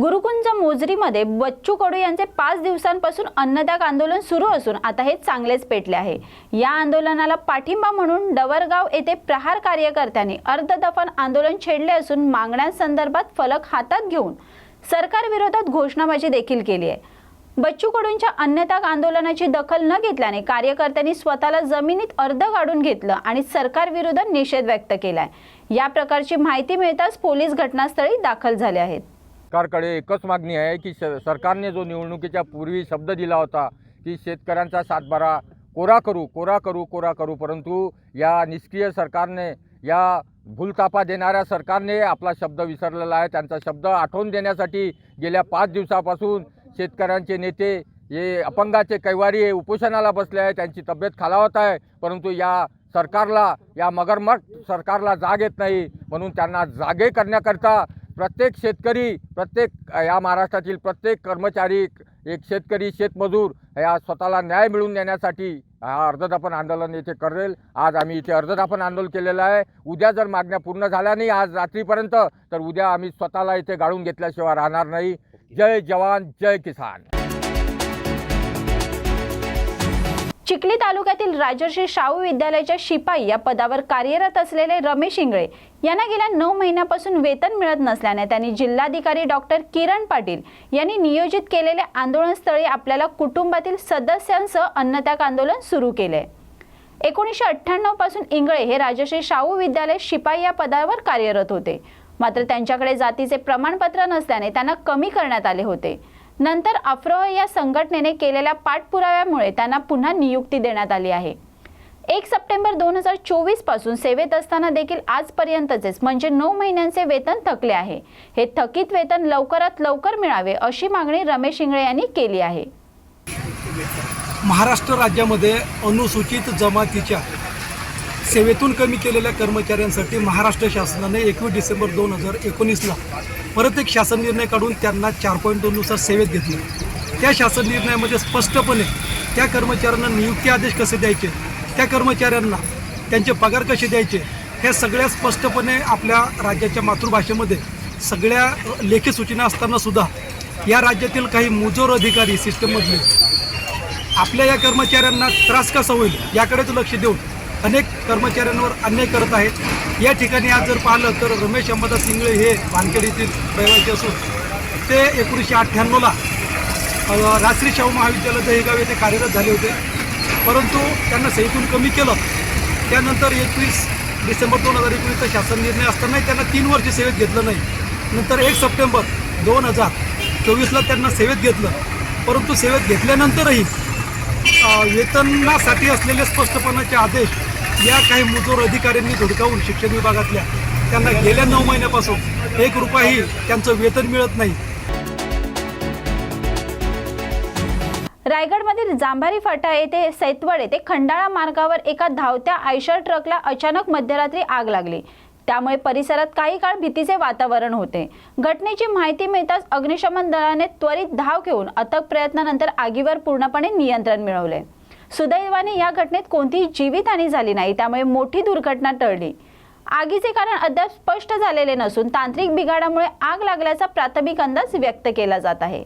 गुरुकुंज मोजरीमध्ये बच्चू कडू यांचे पाच दिवसांपासून अन्नत्याग आंदोलन सुरू असून आता हे चांगलेच पेटले आहे. या आंदोलनाला पाठिंबा म्हणून डवरगाव येथे प्रहार कार्यकर्त्यांनी अर्धदफन आंदोलन छेडले असून मागण्यांसंदर्भात फलक हातात घेऊन सरकारविरोधात घोषणाबाजी देखील केली आहे. बच्चू कडूंच्या अन्नत्याग आंदोलनाची दखल न घेतल्याने कार्यकर्त्यांनी स्वतःला जमिनीत अर्ध काढून घेतलं आणि सरकारविरुद्ध निषेध व्यक्त केलाय. या प्रकारची माहिती मिळताच पोलीस घटनास्थळी दाखल झाले आहेत. सरकारकडे एकच मागणी आहे की श सरकारने जो निवडणुकीच्या पूर्वी शब्द दिला होता की शेतकऱ्यांचा सातबारा कोरा करू कोरा करू कोरा करू परंतु या निष्क्रिय सरकारने या भूलतापा देणाऱ्या सरकारने आपला शब्द विसरलेला आहे. त्यांचा शब्द आठवून देण्यासाठी गेल्या पाच दिवसापासून शेतकऱ्यांचे नेते हे अपंगाचे कैवारी हे उपोषणाला बसले आहे त्यांची तब्येत खालावत आहे परंतु या सरकारला या मगरमट सरकारला जाग येत नाही. म्हणून त्यांना जागे करण्याकरता प्रत्येक शेतकरी प्रत्येक या महाराष्ट्रातील प्रत्येक कर्मचारी एक शेतकरी शेतमजूर या स्वतःला न्याय मिळवून देण्यासाठी हा अर्धदापन आंदोलन येथे करेल. आज आम्ही इथे अर्धदापन आंदोलन केलेलं आहे. उद्या जर मागण्या पूर्ण झाल्या नाही आज रात्रीपर्यंत तर उद्या आम्ही स्वतःला इथे गाळून घेतल्याशिवाय राहणार नाही. जय जवान जय किसान. चिखली तालुक्यातील राजर्षी शाहू विद्यालयाच्या शिपाई या पदावर कार्यरत असलेले रमेश इंगळे यांना गेल्या नऊ महिन्यापासून वेतन मिळत नसल्याने त्यांनी जिल्हाधिकारी डॉक्टर किरण पाटील यांनी नियोजित केलेले आंदोलनस्थळी आपल्याला कुटुंबातील सदस्यांसह अन्नत्याग आंदोलन सुरू केले. एकोणीसशे अठ्ठ्याण्णवपासून इंगळे हे राजश्री शाहू विद्यालय शिपाई या पदावर कार्यरत होते. मात्र त्यांच्याकडे जातीचे प्रमाणपत्र नसल्याने त्यांना कमी करण्यात आले होते. नंतर अफ्रोह या संघटनेने केलेल्या पाठपुराव्यामुळे त्यांना पुन्हा नियुक्ती देण्यात आली आहे. एक सप्टेंबर दोन हजार चोवीसपासून सेवेत असताना देखील आजपर्यंतचेच म्हणजे नऊ महिन्यांचे वेतन थकले आहे. हे थकीत वेतन लवकरात लवकर मिळावे अशी मागणी रमेश इंगळे यांनी केली आहे. महाराष्ट्र राज्यामध्ये अनुसूचित जमातीच्या सेवेतून कमी केलेल्या कर्मचाऱ्यांसाठी महाराष्ट्र शासनाने एकवीस डिसेंबर दोन हजार एकोणीसला परत एक शासन निर्णय काढून त्यांना चार पॉईंट दोननुसार सेवेत घेतलं. त्या शासन निर्णयामध्ये स्पष्टपणे त्या कर्मचाऱ्यांना नियुक्ती आदेश कसे द्यायचे त्या कर्मचाऱ्यांना त्यांचे पगार कसे द्यायचे हे सगळ्या स्पष्टपणे आपल्या राज्याच्या मातृभाषेमध्ये सगळ्या लेखी सूचना असताना सुद्धा या राज्यातील काही मुजोर अधिकारी सिस्टममधले आपल्या या कर्मचाऱ्यांना त्रास कसा होईल याकडेच लक्ष देऊन अनेक कर्मचाऱ्यांवर अन्याय करत आहेत. या ठिकाणी आज जर पाहिलं तर रमेश अंबादास सिंगळे हे भानखेड येथील रहिवासी असून ते एकोणीसशे अठ्ठ्याण्णवला रात्री शाहू महाविद्यालय दहेगाव येथे कार्यरत झाले होते. परंतु त्यांना सेवेतून कमी केलं. त्यानंतर एकवीस डिसेंबर दोन हजार एकोणीसचा शासन निर्णय असतानाही त्यांना तीन वर्ष सेवेत घेतलं नाही. नंतर एक सप्टेंबर दोन हजार चोवीसला त्यांना सेवेत घेतलं. परंतु सेवेत घेतल्यानंतरही वेतनासाठी असलेले स्पष्टपणाचे आदेश या काही मुजोर अधिकाऱ्यांनी धुडकावून शिक्षण विभागातल्या त्यांना गेल्या नऊ महिन्यापासून एक रुपयाही त्यांचं वेतन मिळत नाही. रायगडमधील जांभारी फाटा येथे सैतवड येथे खंडाळा मार्गावर एका धावत्या आयशर ट्रकला अचानक मध्यरात्री आग लागली. त्यामुळे परिसरात काही काळ भीतीचे वातावरण होते. घटनेची माहिती मिळताच अग्निशमन दलाने त्वरित धाव घेऊन अथक प्रयत्नानंतर आगीवर पूर्णपणे नियंत्रण मिळवले. सुदैवाने या घटनेत कोणतीही जीवितहानी झाली नाही त्यामुळे मोठी दुर्घटना टळली. आगीचे कारण अद्याप स्पष्ट झालेले नसून तांत्रिक बिघाडामुळे आग लागल्याचा प्राथमिक अंदाज व्यक्त केला जात आहे.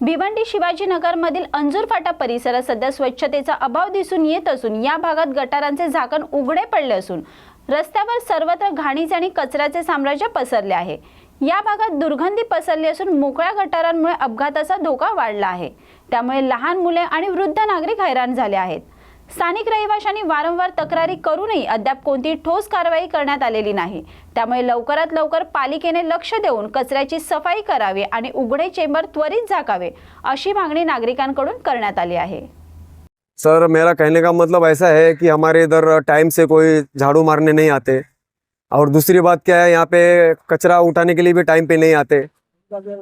भिवंडी शिवाजीनगरमधील अंजूर फाटा परिसरात सध्या स्वच्छतेचा अभाव दिसून येत असून या भागात गटारांचे झाकण उघडे पडले असून रस्त्यावर सर्वत्र घाणीचे आणि कचऱ्याचे साम्राज्य पसरले आहे. या भागात दुर्गंधी पसरली असून मोकळ्या गटारांमुळे अपघाताचा धोका वाढला आहे. त्यामुळे लहान मुले आणि वृद्ध नागरिक हैराण झाले आहेत. स्थानिक रहिवाशांनी वारंवार तक्रारी करूनही अद्याप कोणतीही ठोस कारवाई करण्यात आलेली नाही. त्यामुळे लवकरात लवकर पालिकेने लक्ष देऊन कचऱ्याची सफाई करावी आणि उघडे चेंबर त्वरित झाकावे अशी मागणी नागरिकांकडून करण्यात आली आहे. सर मेरा कहने का मतलब ऐसा है कि हमारे इधर टाइम से कोई झाड़ू मारने नहीं आते। और दूसरी बात क्या है, यहाँ पे कचरा उठाने के लिए भी टाइम पे नहीं आते।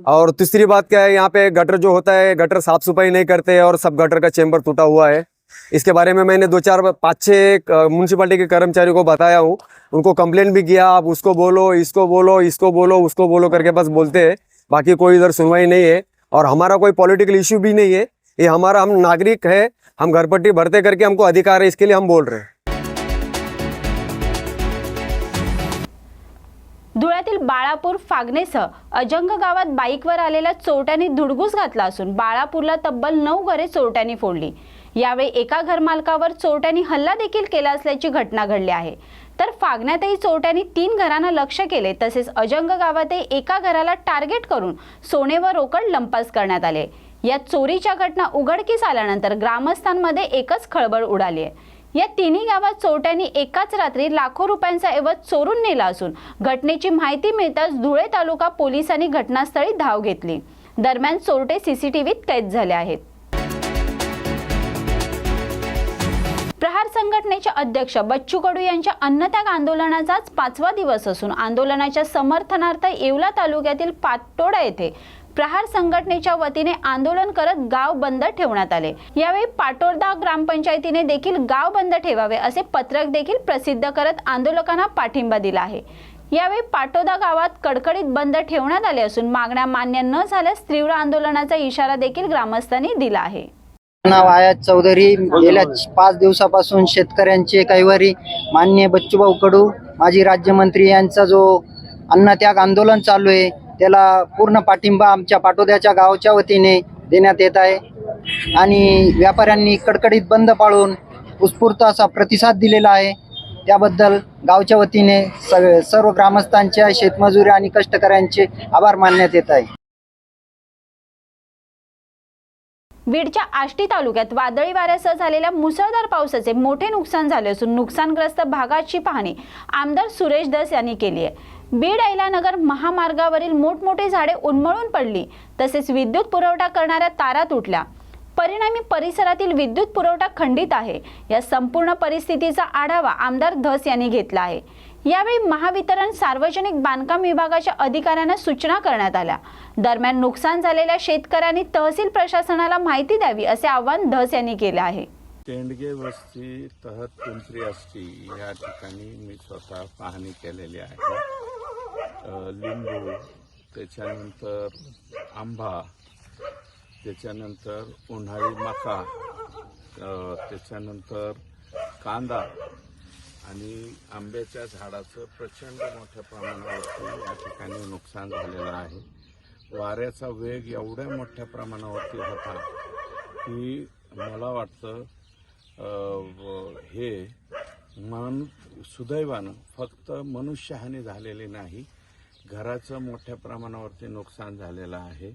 और तीसरी बात क्या है, यहाँ पे गटर जो होता है गटर साफ़ सफ़ाई नहीं करते और सब गटर का चेम्बर टूटा हुआ है। इसके बारे में मैंने दो चार, पाँच छः म्यूनसिपाली के कर्मचारियों को बताया हूँ। उनको कंप्लेन भी किया, आप उसको बोलो, इसको बोलो इसको बोलो, उसको बोलो करके बस बोलते हैं। बाकी कोई इधर सुनवाई नहीं है। और हमारा कोई पॉलिटिकल इश्यू भी नहीं है। ये हमारा, हम नागरिक है, हम घरपट्टी भरते करके हमको अधिकार है, इसके लिए हम बोल रहे हैं। तालुक्यातील बाळापूर फागणेसह अजंग गावात बाईकवर आलेल्या चोरट्यांनी धुडगूस घातला असून बाळापूरला तब्बल नऊ घरे चोरट्यांनी फोडली. यावेळी एका घरमालकावर चोरट्यांनी हल्ला देखील केला असल्याची घटना घडली आहे. तर फागण्यातही चोरट्यांनी तीन घरांना लक्ष केले तसेच अजंग गावातही एका घराला टार्गेट करून सोने व रोकड लंपास करण्यात आले. या चोरीच्या घटना उघडकीस आल्यानंतर ग्रामस्थांमध्ये एकच खळबळ उडाली आहे. या तिन्ही गावात चोरट्यांनी एकाच रात्री लाखो रुपयांचा ऐवज चोरून नेला असून घटनेची माहिती मिळताच धुळे तालुका पोलिसांनी घटनास्थळी धाव घेतली. दरम्यान चोरटे सीसीटीव्हीत कैद झाले आहेत. संघटनेचे अध्यक्ष बच्चू कडू यांच्या अन्नत्याग आंदोलनाचाच पाचवा दिवस असून आंदोलनाच्या समर्थनार्थ येवला तालुक्यातील पाटोडा येथे प्रहार संघटनेच्या वतीने आंदोलन करत गाव बंद ठेवण्यात आले. यावेळी पाटोदा ग्रामपंचायतीने देखील गाव बंद ठेवावे असे पत्रक देखील प्रसिद्ध करत आंदोलकांना पाठिंबा दिला आहे. यावेळी पाटोदा गावात कडकडीत बंद ठेवण्यात आले असून मागण्या मान्य न झाल्यास तीव्र आंदोलनाचा इशारा देखील ग्रामस्थांनी दिला आहे. नाव आयात चौधरी. गेल्या पाच दिवसापासून शेतकऱ्यांचे कैवारी मान्य बच्चूभाऊ कडू माजी राज्यमंत्री यांचा जो अन्नत्याग आंदोलन चालू आहे त्याला पूर्ण पाठिंबा आमच्या पाटोद्याच्या गावच्या वतीने देण्यात येत आहे. आणि व्यापाऱ्यांनी कडकडीत बंद पाळून उत्स्फूर्त असा प्रतिसाद दिलेला आहे. त्याबद्दल गावच्या वतीने सर्व ग्रामस्थांच्या शेतमजुरी आणि कष्टकऱ्यांचे आभार मानण्यात येत आहे. बीडच्या आष्टी तालुक्यात वादळी वाऱ्यासह झालेल्या मुसळधार पावसाचे मोठे नुकसान झाले असून नुकसानग्रस्त भागाची पाहणी आमदार सुरेश दस यांनी केली आहे. बीड ऐलानगर महामार्गावरील मोठमोठी झाडे उन्मळून पडली तसेच विद्युत पुरवठा करणाऱ्या तारा तुटल्या. परिणामी परिसरातील विद्युत पुरवठा खंडित आहे. या संपूर्ण परिस्थितीचा आढावा आमदार धस यांनी घेतला आहे. यावेळी महावितरण सार्वजनिक बांधकाम विभागाच्या अधिकाऱ्यांना सूचना करण्यात आल्या. दरम्यान नुकसान झालेल्या शेतकऱ्यांनी तहसील प्रशासनाला माहिती द्यावी असे आवाहन धस यांनी केले आहे. तेंडगे वस्ती तहत पिंपरी आष्टी या ठिकाणी मी स्वतः पाहणी केलेली आहे. लिंबू त्याच्यानंतर आंबा त्याच्यानंतर उन्हाळी मका त्याच्यानंतर कांदा आणि आंब्याच्या झाडाचं प्रचंड मोठ्या प्रमाणावरती या ठिकाणी नुकसान झालेलं आहे. वाऱ्याचा वेग एवढ्या मोठ्या प्रमाणावरती होता की मला वाटतं हे मन सुदैवानं फक्त मनुष्यहानी झालेली नाही घराचं मोठ्या प्रमाणावरती नुकसान झालेलं आहे.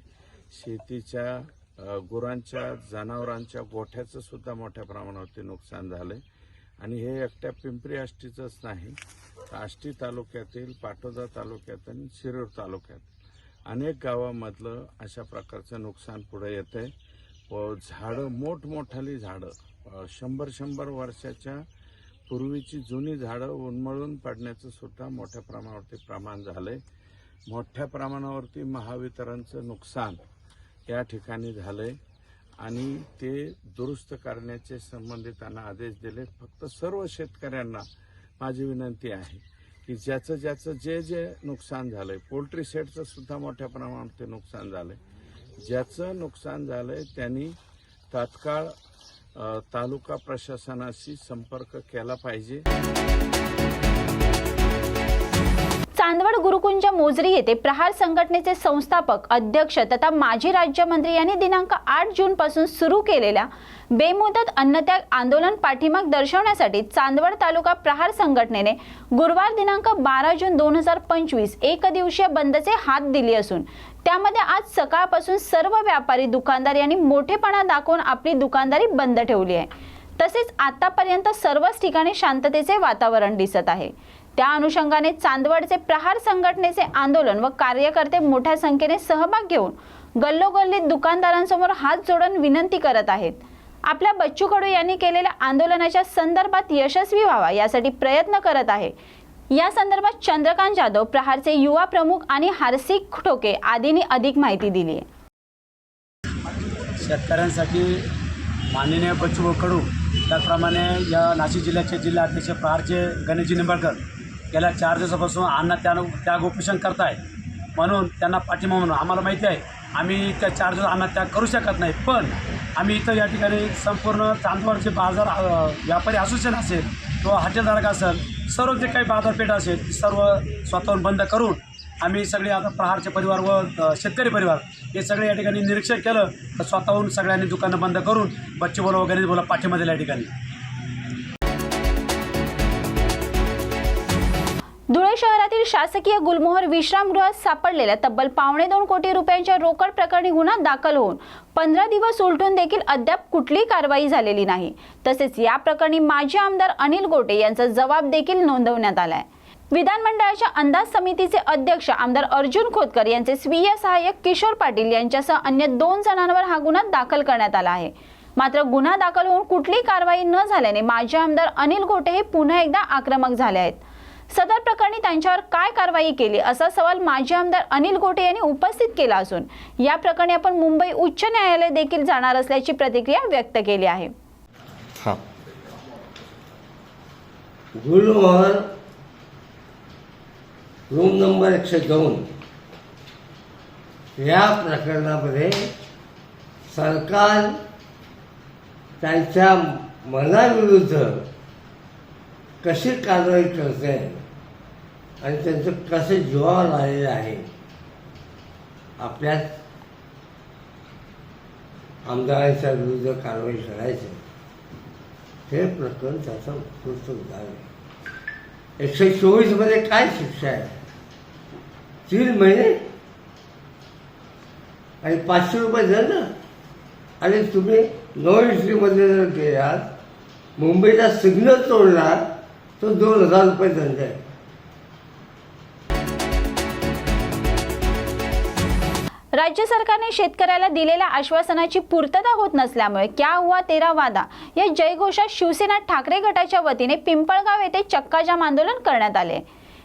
शेतीच्या गुरांच्या जनावरांच्या गोठ्याचं सुद्धा मोठ्या प्रमाणावरती नुकसान झालं आहे आणि हे एकट्या पिंपरी आष्टीचंच नाही. तर आष्टी तालुक्यातील पाटोदा तालुक्यात आणि शिरूर तालुक्यात. अनेक गावामधलं अशा प्रकारचं नुकसान पुढे येतंय. व झाडं मोठमोठाली झाडं शंभर शंभर वर्षाच्या पूर्वीची जुनी झाडं उन्मळून पडण्याचं सुद्धा मोठ्या प्रमाणावरती प्रमाण झालंय. मोठ्या प्रमाणावरती महावितरणचं नुकसान या ठिकाणी झालंय. आणि ते दुरुस्त करण्याचे संबंधितांना आदेश दिले. फक्त सर्व शेतकऱ्यांना माझी विनंती आहे की ज्याचं ज्याचं जे जे नुकसान झालंय पोल्ट्री सेटचं सुद्धा मोठ्या ते नुकसान झालंय. ज्याचं नुकसान झालंय त्यांनी तात्काळ तालुका प्रशासनाशी संपर्क केला पाहिजे. चांदवड मोजरी येथे प्रहार संघटनेचे संस्थापक अध्यक्ष तथा माजी राज्यमंत्री यांनी दिनांक आठ जून पासून सुरू केलेल्या बेमुदत अन्नत्याग आंदोलन पाठीमाग दर्शवण्यासाठी चांदवड तालुका प्रहार संघटनेने गुरुवार दिनांक बारा जून दोन हजार पंचवीस एक दिवशीय बंदचे हात दिले असून त्यामध्ये आज सकाळपासून सर्व व्यापारी दुकानदार यांनी मोठेपणा दाखवून आपली दुकानदारी बंद ठेवली आहे. तसेच आतापर्यंत सर्वच ठिकाणी शांततेचे वातावरण दिसत आहे. त्या अनुषंगाने चांदवडचे प्रहार संघटनेचे आंदोलन व कार्यकर्ते मोठ्या संख्येने सहभाग घेऊन गल्लोगल्लीत दुकानदारांसमोर हात जोडून विनंती करत आहेत. आपल्या बच्चू कडू यांनी केलेल्या आंदोलनाच्या संदर्भात यशस्वी व्हावा यासाठी प्रयत्न करत आहे. या संदर्भात चंद्रकांत जाधव प्रहारचे युवा प्रमुख आणि हार्सिक ठोके आदींनी अधिक माहिती दिली आहे. शेतकऱ्यांसाठी माननीय बच्चू कडू त्याचप्रमाणे या नाशिक जिल्ह्याचे जिल्हा अध्यक्ष प्रहारचे गणेशजी निंबाळकर गेल्या चार दिवसापासून अण्णा त्याग त्याग उपोषण करताय म्हणून त्यांना पाठिंबा म्हणून आम्हाला माहिती आहे आम्ही त्या चार दिवस अन्न त्याग करू शकत नाही. पण आम्ही इथं या ठिकाणी संपूर्ण चांदवडचे बाजार व्यापारी असोसिएशन असेल किंवा हॉटेलधारक असेल सर्व जे काही बाजारपेठ असेल ती सर्व स्वतःहून बंद करून आम्ही सगळे आता प्रहारचे परिवार व शेतकरी परिवार हे सगळे या ठिकाणी निरीक्षण केलं तर स्वतःहून सगळ्यांनी दुकानं बंद करून बच्चे बोला वगैरे बोला पाठिंबा दिला या ठिकाणी. शहरातील शासकीय गुलमोहर विश्रामगृहात सापडलेल्या तब्बल पावणे दोन कोटी रुपयांच्या रोकड प्रकरणी गुन्हा दाखल होऊन पंधरा दिवस उलटून देखील अद्याप कुठलीही कारवाई झालेली नाही. तसेच या प्रकरणी माजी आमदार अनिल गोटे यांचा जबाब देखील नोंदवण्यात आलाय. विधानमंडळाच्या अंदाज समितीचे अध्यक्ष आमदार अर्जुन खोतकर यांचे स्वीय सहाय्यक किशोर पाटील यांच्यासह अन्य दोन जणांवर हा गुन्हा दाखल करण्यात आला आहे. मात्र गुन्हा दाखल होऊन कुठलीही कारवाई न झाल्याने माजी आमदार अनिल गोटे हे पुन्हा एकदा आक्रमक झाले आहेत. सदर प्रकरणी त्यांच्यावर काय कारवाई केली असा सवाल माजी आमदार अनिल गोटे यांनी उपस्थित केला असून या प्रकरणी आपण मुंबई उच्च न्यायालय देखील जाणार असल्याची प्रतिक्रिया व्यक्त केली आहे. रूम नंबर एकशे दोन या प्रकरणामध्ये सरकार त्यांच्या मनाविरुद्ध कशी कारवाई करते आणि त्यांचं कसं जीवावर आलेलं आहे आपल्याच आमदारांच्या विरुद्ध कारवाई करायची हे प्रकरण त्याचं उत्कृष्ट उदाहरण आहे. एकशे चोवीसमध्ये काय शिक्षा आहे? तीन महिने? आणि पाचशे रुपये दंड आणि तुम्ही नऊ हिस्ट्रीमध्ये जर गेलात मुंबईला सिग्नल तोडला तो दोन हजार रुपये धंदा आहे. राज्य सरकारने शेतकऱ्याला दिलेल्या आश्वासनाची पूर्तता होत नसल्यामुळे क्या हुआ तेरा वादा या जयघोषात शिवसेना ठाकरे गटाच्या वतीने पिंपळगाव येथे चक्काजाम आंदोलन करण्यात आले.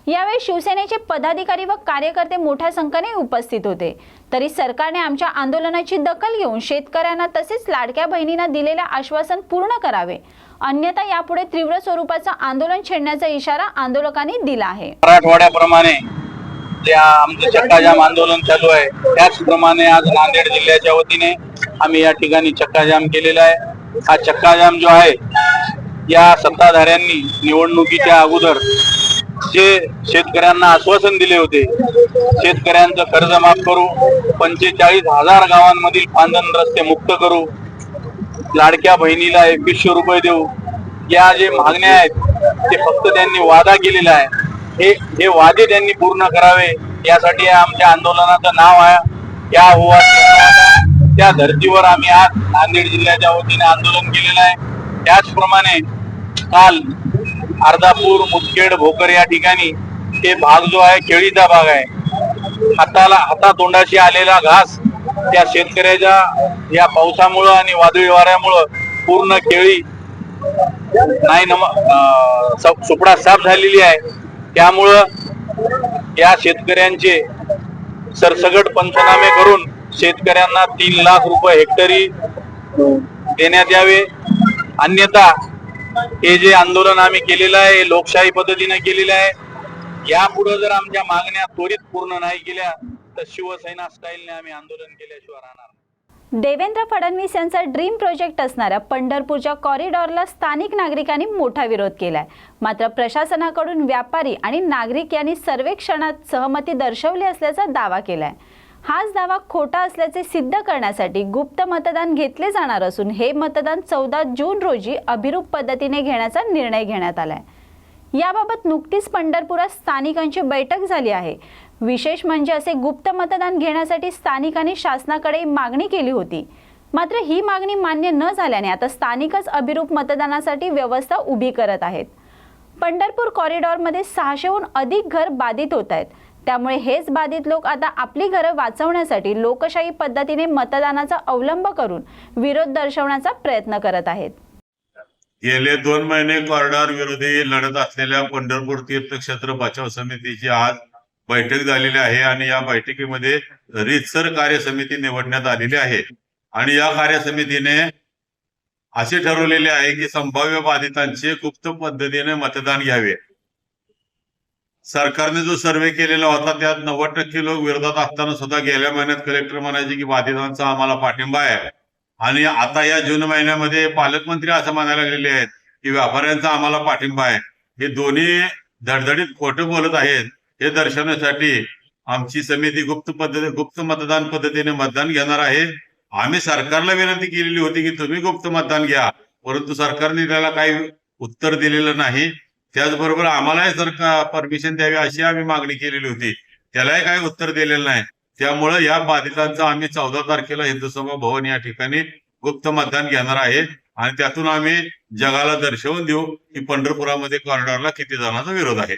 यावेळी शिवसेनेचे पदाधिकारी व कार्यकर्ते मोठ्या संख्येने उपस्थित होते. तरी सरकारने आमच्या आंदोलनाची दखल घेऊन शेतकऱ्यांना तसेच लाडक्या बहिणींना दिलेले आश्वासन पूर्ण करावे. अन्यथा यापुढे तीव्र स्वरूपाचं आंदोलन छेडण्याचा इशारा आंदोलकांनी दिला आहे. मराठवाड्याप्रमाणे आमचं चक्काजाम आंदोलन चालू आहे त्याचप्रमाणे आज नांदेड जिल्ह्याच्या वतीने आम्ही या ठिकाणी चक्काजाम केलेला आहे. हा चक्काजाम जो आहे या सत्ताधाऱ्यांनी निवडणुकीच्या अगोदर जे शेतकऱ्यांना आश्वासन दिले होते शेतकऱ्यांचं कर्ज माफ करू पंचेचाळीस हजार गावांमधील पांधन रस्ते मुक्त करू लाडक्या बहिणीला एकवीसशे रुपये देऊ या जे मागण्या आहेत ते फक्त त्यांनी वादा केलेला आहे. हे हे वादे त्यांनी पूर्ण करावे यासाठी आमच्या आंदोलनाचं नाव आहे या हुआ त्या धर्तीवर आम्ही आज नांदेड जिल्ह्याच्या वतीने आंदोलन केलेलं आहे. त्याचप्रमाणे काल अर्धापूर मुदखेड भोकर या ठिकाणी हे भाग जो आहे केळीचा भाग आहे. हाताला हातातोंडाशी आलेला घास त्या शेतकऱ्याच्या या पावसामुळं आणि वादळी वाऱ्यामुळं पूर्ण केळी नाही नम सुपडा साफ झालेली आहे. त्यामुळं या शेतकऱ्यांचे सरसगट पंचनामे करून शेतकऱ्यांना तीन लाख रुपये हेक्टरी देण्यात यावे. अन्यथा हे जे आंदोलन आम्ही केलेलं आहे लोकशाही पद्धतीने केलेलं आहे यापुढे जर आमच्या मागण्या त्वरित पूर्ण नाही केल्या तर शिवसेना स्टाईलने आम्ही आंदोलन केल्याशिवाय राहणार देवेंद्र फडणवीस यांचा ड्रीम प्रोजेक्ट असणाऱ्या पंढरपूरच्या कॉरिडॉरला स्थानिक नागरिकांनी मोठा विरोध केलाय. मात्र प्रशासनाकडून व्यापारी आणि नागरिक यांनी सर्वेक्षणात सहमती दर्शवली असल्याचा दावा केलाय. हाच दावा खोटा असल्याचे सिद्ध करण्यासाठी गुप्त मतदान घेतले जाणार असून हे मतदान चौदा जून रोजी अभिरूप पद्धतीने घेण्याचा निर्णय घेण्यात आलाय. याबाबत नुकतीच पंढरपुरात स्थानिकांची बैठक झाली आहे. विशेष म्हणजे असे गुप्त मतदान घेण्यासाठी स्थानिकांनी शासनाकडे मागणी केली होती. मात्र ही मागणी मान्य न झाल्याने आता स्थानिकच अभिरूप मतदानासाठी व्यवस्था उभी करत आहेत. पंढरपूर कॉरिडॉरमध्ये सहाशेहून अधिक घर बाधित होत आहेत. त्यामुळे हेच बाधित लोक आता आपली घरं वाचवण्यासाठी लोकशाही पद्धतीने मतदानाचा अवलंब करून विरोध दर्शवण्याचा प्रयत्न करत आहेत. गेले दोन महिने कॉरिडॉर विरोधी लढत असलेल्या पंढरपूर तीर्थक्षेत्र बचाव समितीची आज बैठक झालेली आहे आणि या बैठकीमध्ये रीतसर कार्यसमिती निवडण्यात आलेली आहे. आणि या कार्यसमितीने असे ठरवलेले आहे की संभाव्य बाधितांचे गुप्त पद्धतीने मतदान घ्यावे. सरकारने जो सर्वे केलेला होता त्यात नव्वद टक्के लोक विरोधात असताना सुद्धा गेल्या महिन्यात कलेक्टर म्हणायचे की बाधितांचा आम्हाला पाठिंबा आहे. आणि आता या जून महिन्यामध्ये पालकमंत्री असं म्हणायला गेलेले आहेत की व्यापाऱ्यांचा आम्हाला पाठिंबा आहे. हे दोन्ही धडधडीत खोटं बोलत आहेत हे दर्शवण्यासाठी आमची समिती गुप्त पद्धती गुप्त मतदान पद्धतीने मतदान घेणार आहे. आम्ही सरकारला विनंती केलेली होती की तुम्ही गुप्त मतदान घ्या परंतु सरकारने त्याला काही उत्तर दिलेलं नाही. त्याचबरोबर आम्हालाही सरकार परमिशन द्यावी अशी आम्ही मागणी केलेली होती त्यालाही काही उत्तर दिलेलं नाही. त्यामुळं या बाधितांचं आम्ही चौदा तारखेला हिंदुसभा भवन या ठिकाणी गुप्त मतदान घेणार आहे. आणि त्यातून आम्ही जगाला दर्शवून देऊ की पंढरपुरामध्ये कॉरिडॉरला किती जणांचा विरोध आहे.